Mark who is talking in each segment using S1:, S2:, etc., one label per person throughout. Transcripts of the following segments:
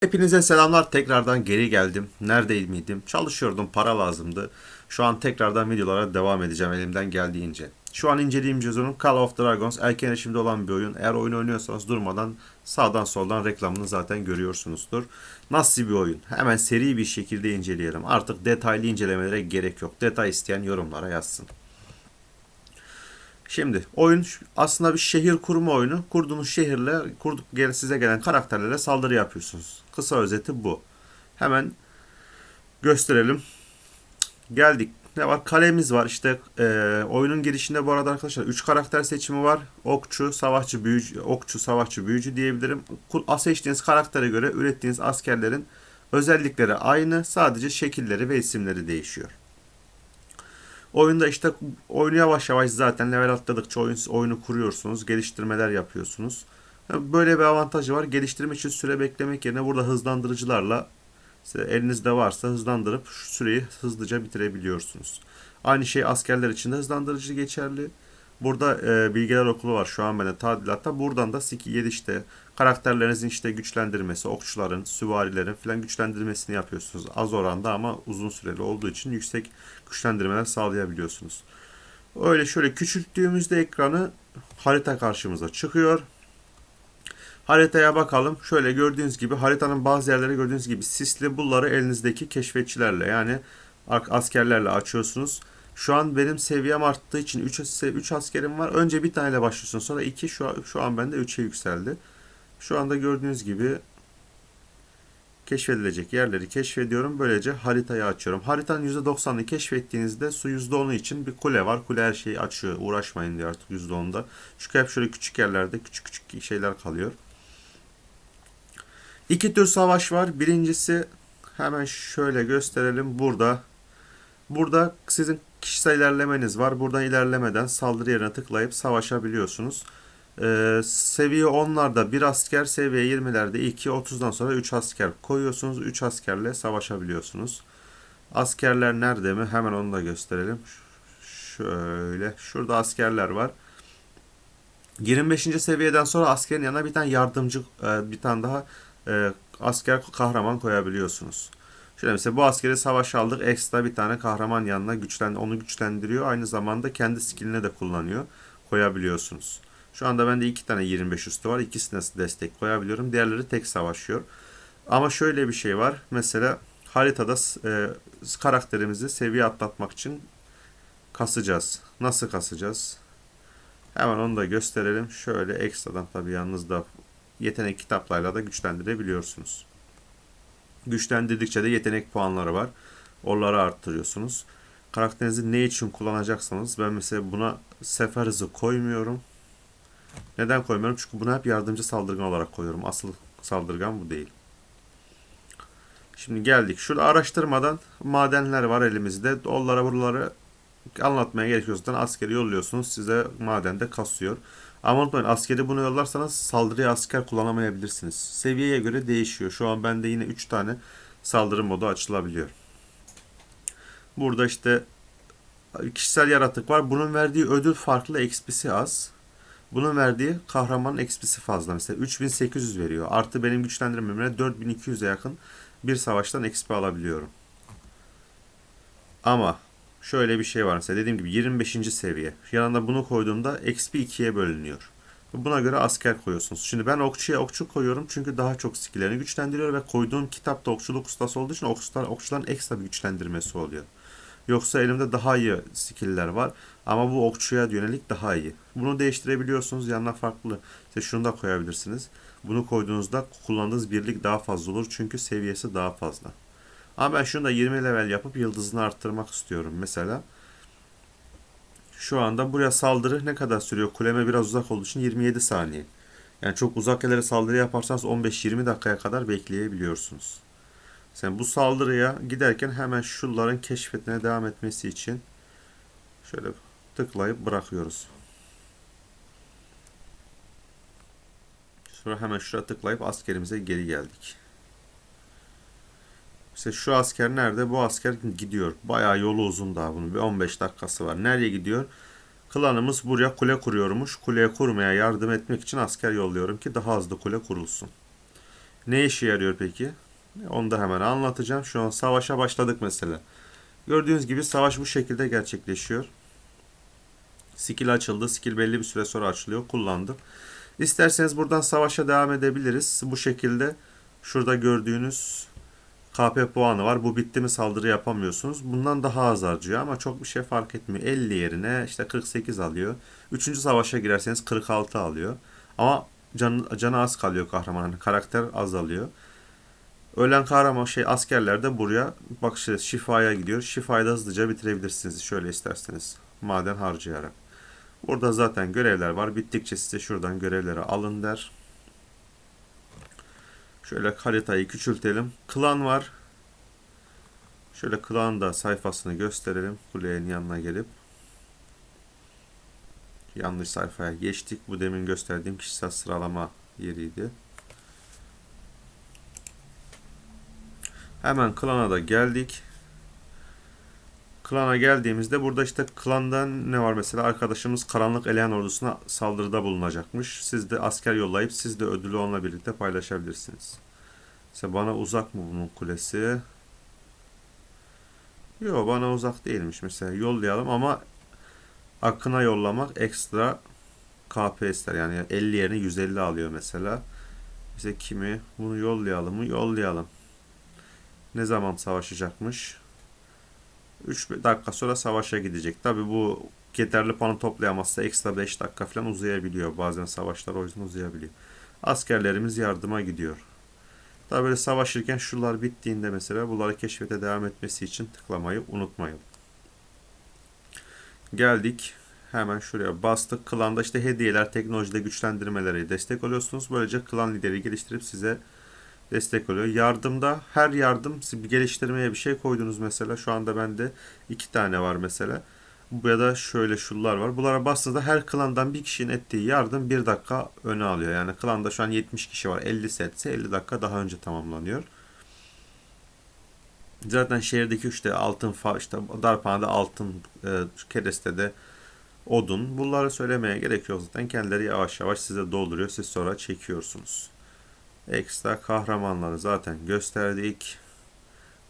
S1: Hepinize selamlar. Tekrardan geri geldim. Neredeydim? Çalışıyordum. Para lazımdı. Şu an tekrardan videolara devam edeceğim elimden geldiğince. Şu an inceleyeyim cüzdanım Call of Dragons erken erişimde olan bir oyun. Eğer oyun oynuyorsanız durmadan sağdan soldan reklamını zaten görüyorsunuzdur. Nasıl bir oyun? Hemen seri bir şekilde inceleyelim. Artık detaylı incelemelere gerek yok. Detay isteyen yorumlara yazsın. Şimdi oyun aslında bir şehir kurma oyunu. Kurduğunuz şehirle kurduk size gelen karakterlere saldırı yapıyorsunuz. Kısa özeti bu. Hemen gösterelim. Geldik. Ne var? Kalemiz var. İşte eee, oyunun girişinde bu arada arkadaşlar 3 karakter seçimi var. Okçu, savaşçı, büyücü, okçu, savaşçı, büyücü diyebilirim. Seçtiğiniz karaktere göre ürettiğiniz askerlerin özellikleri aynı. Sadece şekilleri ve isimleri değişiyor. Oyunda işte oyunu yavaş yavaş zaten level atladıkça oyun, oyunu kuruyorsunuz, geliştirmeler yapıyorsunuz. Böyle bir avantajı var. Geliştirme için süre beklemek yerine burada hızlandırıcılarla elinizde varsa hızlandırıp şu süreyi hızlıca bitirebiliyorsunuz. Aynı şey askerler için de hızlandırıcı geçerli. Burada e, bilgiler okulu var şu an bende tadilatta. Buradan da 7 işte karakterlerinizin işte güçlendirmesi, okçuların, süvarilerin falan güçlendirmesini yapıyorsunuz. Az oranda ama uzun süreli olduğu için yüksek güçlendirmeler sağlayabiliyorsunuz. Öyle şöyle küçülttüğümüzde ekranı harita karşımıza çıkıyor. Haritaya bakalım. Şöyle gördüğünüz gibi haritanın bazı yerleri gördüğünüz gibi sisli bulları elinizdeki keşfetçilerle yani askerlerle açıyorsunuz. Şu an benim seviyem arttığı için 3, 3 askerim var. Önce bir taneyle başlıyorsun. Sonra 2 şu şu an bende 3'e yükseldi. Şu anda gördüğünüz gibi keşfedilecek yerleri keşfediyorum. Böylece haritayı açıyorum. Haritanın %90'ını keşfettiğinizde su %10'u için bir kule var. Kule her şeyi açıyor. Uğraşmayın diyor artık %10'da. Çünkü hep şöyle küçük yerlerde küçük küçük şeyler kalıyor. İki tür savaş var. Birincisi hemen şöyle gösterelim. Burada burada sizin kişisel ilerlemeniz var. Buradan ilerlemeden saldırı yerine tıklayıp savaşabiliyorsunuz. Ee, seviye 10'larda bir asker, seviye 20'lerde 2, 30'dan sonra 3 asker koyuyorsunuz. 3 askerle savaşabiliyorsunuz. Askerler nerede mi? Hemen onu da gösterelim. Şöyle. Şurada askerler var. 25. seviyeden sonra askerin yanına bir tane yardımcı, e, bir tane daha e, asker kahraman koyabiliyorsunuz. Şöyle mesela bu askeri savaş aldık. Ekstra bir tane kahraman yanına güçlen onu güçlendiriyor. Aynı zamanda kendi skillini de kullanıyor. Koyabiliyorsunuz. Şu anda bende iki tane 25 üstü var. İkisine destek koyabiliyorum. Diğerleri tek savaşıyor. Ama şöyle bir şey var. Mesela haritada e, karakterimizi seviye atlatmak için kasacağız. Nasıl kasacağız? Hemen onu da gösterelim. Şöyle ekstradan tabii yalnız da yetenek kitaplarıyla da güçlendirebiliyorsunuz. Güçlendirdikçe de yetenek puanları var. Onları arttırıyorsunuz. Karakterinizi ne için kullanacaksanız ben mesela buna sefer hızı koymuyorum. Neden koymuyorum? Çünkü bunu hep yardımcı saldırgan olarak koyuyorum. Asıl saldırgan bu değil. Şimdi geldik. Şurada araştırmadan madenler var elimizde. Onlara buraları anlatmaya gerek yok. Zaten askeri yolluyorsunuz. Size madende kasıyor. Ama unutmayın askeri bunu yollarsanız saldırıya asker kullanamayabilirsiniz. Seviyeye göre değişiyor. Şu an bende yine 3 tane saldırı modu açılabiliyor. Burada işte kişisel yaratık var. Bunun verdiği ödül farklı, XP'si az. Bunun verdiği kahramanın XP'si fazla. Mesela 3800 veriyor. Artı benim güçlendirmemle 4200'e yakın bir savaştan XP alabiliyorum. Ama şöyle bir şey var. Mesela dediğim gibi 25. seviye. Yanında bunu koyduğumda XP 2'ye bölünüyor. Buna göre asker koyuyorsunuz. Şimdi ben okçuya okçu koyuyorum çünkü daha çok skillerini güçlendiriyor ve koyduğum kitapta okçuluk ustası olduğu için okçular, okçuların ekstra bir güçlendirmesi oluyor. Yoksa elimde daha iyi skill'ler var ama bu okçuya yönelik daha iyi. Bunu değiştirebiliyorsunuz. Yanına farklı. İşte şunu da koyabilirsiniz. Bunu koyduğunuzda kullandığınız birlik daha fazla olur çünkü seviyesi daha fazla. Ama ben şunu da 20 level yapıp yıldızını arttırmak istiyorum. Mesela şu anda buraya saldırı ne kadar sürüyor? Kuleme biraz uzak olduğu için 27 saniye. Yani çok uzak yerlere saldırı yaparsanız 15-20 dakikaya kadar bekleyebiliyorsunuz. Sen bu saldırıya giderken hemen şunların keşfetmeye devam etmesi için şöyle tıklayıp bırakıyoruz. Sonra hemen şuraya tıklayıp askerimize geri geldik. İşte şu asker nerede? Bu asker gidiyor. Bayağı yolu uzun daha bunun. Bir 15 dakikası var. Nereye gidiyor? Klanımız buraya kule kuruyormuş. Kuleye kurmaya yardım etmek için asker yolluyorum ki daha hızlı kule kurulsun. Ne işe yarıyor peki? Onu da hemen anlatacağım. Şu an savaşa başladık mesela. Gördüğünüz gibi savaş bu şekilde gerçekleşiyor. Skill açıldı. Skill belli bir süre sonra açılıyor. Kullandım. İsterseniz buradan savaşa devam edebiliriz. Bu şekilde şurada gördüğünüz KP puanı var. Bu bitti mi saldırı yapamıyorsunuz. Bundan daha az harcıyor ama çok bir şey fark etmiyor. 50 yerine işte 48 alıyor. Üçüncü savaşa girerseniz 46 alıyor. Ama can, canı az kalıyor kahramanın. Karakter azalıyor. Ölen kahraman şey askerler de buraya bak işte şifaya gidiyor. Şifayı da hızlıca bitirebilirsiniz şöyle isterseniz. Maden harcayarak. Burada zaten görevler var. Bittikçe size şuradan görevleri alın der. Şöyle haritayı küçültelim. Klan var. Şöyle klan da sayfasını gösterelim. Kulenin yanına gelip. Yanlış sayfaya geçtik. Bu demin gösterdiğim kişisel sıralama yeriydi. Hemen klana da geldik. Klana geldiğimizde burada işte klandan ne var mesela arkadaşımız Karanlık Eleyan ordusuna saldırıda bulunacakmış. Siz de asker yollayıp siz de ödülü onunla birlikte paylaşabilirsiniz. Mesela bana uzak mı bunun kulesi? Yok bana uzak değilmiş mesela yollayalım ama Akın'a yollamak ekstra KP ister yani 50 yerine 150 alıyor mesela. Bize kimi bunu yollayalım mı? Yollayalım. Ne zaman savaşacakmış? 3 dakika sonra savaşa gidecek. Tabi bu yeterli puanı toplayamazsa ekstra 5 dakika falan uzayabiliyor. Bazen savaşlar o yüzden uzayabiliyor. Askerlerimiz yardıma gidiyor. Tabi böyle savaşırken şunlar bittiğinde mesela bunları keşfete devam etmesi için tıklamayı unutmayın. Geldik. Hemen şuraya bastık. Klanda işte hediyeler, teknolojide güçlendirmeleri destek oluyorsunuz. Böylece klan lideri geliştirip size destek oluyor. Yardımda her yardım bir geliştirmeye bir şey koydunuz mesela. Şu anda bende iki tane var mesela. Bu ya da şöyle şunlar var. Bunlara bastığınızda her klandan bir kişinin ettiği yardım bir dakika öne alıyor. Yani klanda şu an 70 kişi var. 50 setse 50 dakika daha önce tamamlanıyor. Zaten şehirdeki işte altın işte darphanede altın e, kerestede odun. Bunları söylemeye gerek yok zaten. Kendileri yavaş yavaş size dolduruyor. Siz sonra çekiyorsunuz. Ekstra kahramanları zaten gösterdik.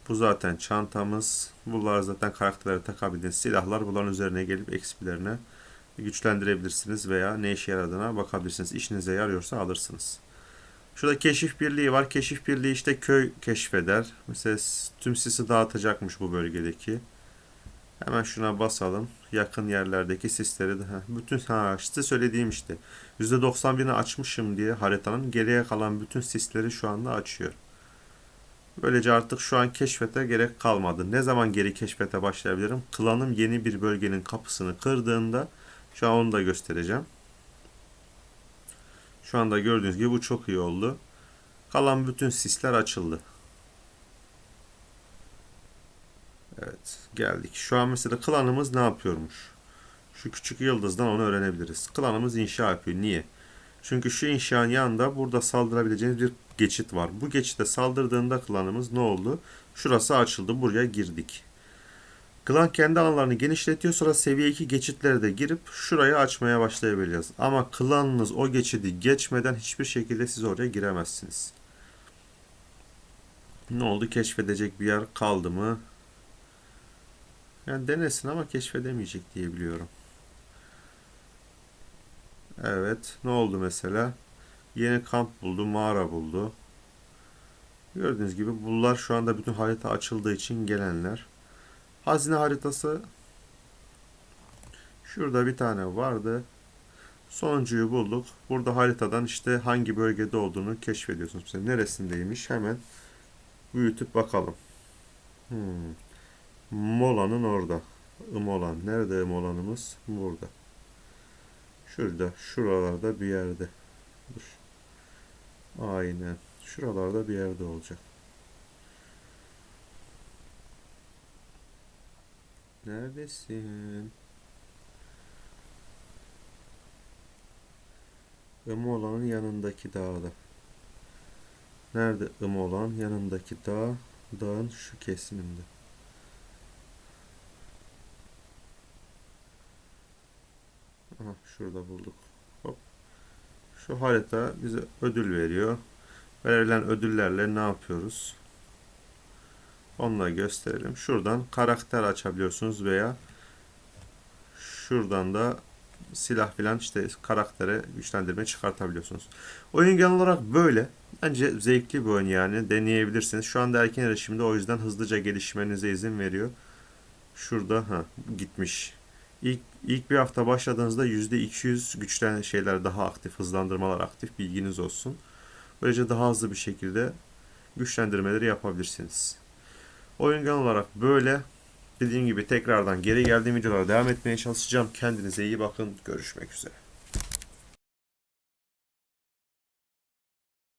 S1: Bu zaten çantamız. Bunlar zaten karakterlere takabildiğiniz silahlar. Bunların üzerine gelip XP'lerine güçlendirebilirsiniz veya ne işe yaradığına bakabilirsiniz. İşinize yarıyorsa alırsınız. Şurada keşif birliği var. Keşif birliği işte köy keşfeder. Mesela tüm sisi dağıtacakmış bu bölgedeki. Hemen şuna basalım. Yakın yerlerdeki sisleri de. Bütün ha işte söylediğim işte. %91'ini açmışım diye haritanın geriye kalan bütün sisleri şu anda açıyor. Böylece artık şu an keşfete gerek kalmadı. Ne zaman geri keşfete başlayabilirim? Klanım yeni bir bölgenin kapısını kırdığında şu an onu da göstereceğim. Şu anda gördüğünüz gibi bu çok iyi oldu. Kalan bütün sisler açıldı. Evet geldik. Şu an mesela klanımız ne yapıyormuş? Şu küçük yıldızdan onu öğrenebiliriz. Klanımız inşa yapıyor. Niye? Çünkü şu inşanın yanında burada saldırabileceğiniz bir geçit var. Bu geçite saldırdığında klanımız ne oldu? Şurası açıldı. Buraya girdik. Klan kendi alanlarını genişletiyor. Sonra seviye 2 geçitlere de girip şurayı açmaya başlayabiliriz. Ama klanınız o geçidi geçmeden hiçbir şekilde siz oraya giremezsiniz. Ne oldu? Keşfedecek bir yer kaldı mı? Yani denesin ama keşfedemeyecek diye biliyorum. Evet. Ne oldu mesela? Yeni kamp buldu. Mağara buldu. Gördüğünüz gibi bunlar şu anda bütün harita açıldığı için gelenler. Hazine haritası şurada bir tane vardı. Sonuncuyu bulduk. Burada haritadan işte hangi bölgede olduğunu keşfediyorsunuz. Mesela neresindeymiş hemen büyütüp bakalım. Hmm. Mola'nın orada. Imolan. Nerede Imolan'ımız? Burada. Şurada. Şuralarda bir yerde. Dur. Aynen. Şuralarda bir yerde olacak. Neredesin? Imolan'ın yanındaki dağda. Nerede Imolan? Yanındaki dağ. Dağın şu kesiminde. Aha, şurada bulduk. Hop. Şu harita bize ödül veriyor. Verilen ödüllerle ne yapıyoruz? Onları gösterelim. Şuradan karakter açabiliyorsunuz veya şuradan da silah filan işte karaktere güçlendirme çıkartabiliyorsunuz. Oyun genel olarak böyle. Bence zevkli bir oyun yani. Deneyebilirsiniz. Şu anda erken erişimde o yüzden hızlıca gelişmenize izin veriyor. Şurada ha gitmiş. İlk, ilk bir hafta başladığınızda %200 güçlen şeyler daha aktif, hızlandırmalar aktif bilginiz olsun. Böylece daha hızlı bir şekilde güçlendirmeleri yapabilirsiniz. Oyun genel olarak böyle. Dediğim gibi tekrardan geri geldiğim videolara devam etmeye çalışacağım. Kendinize iyi bakın. Görüşmek üzere.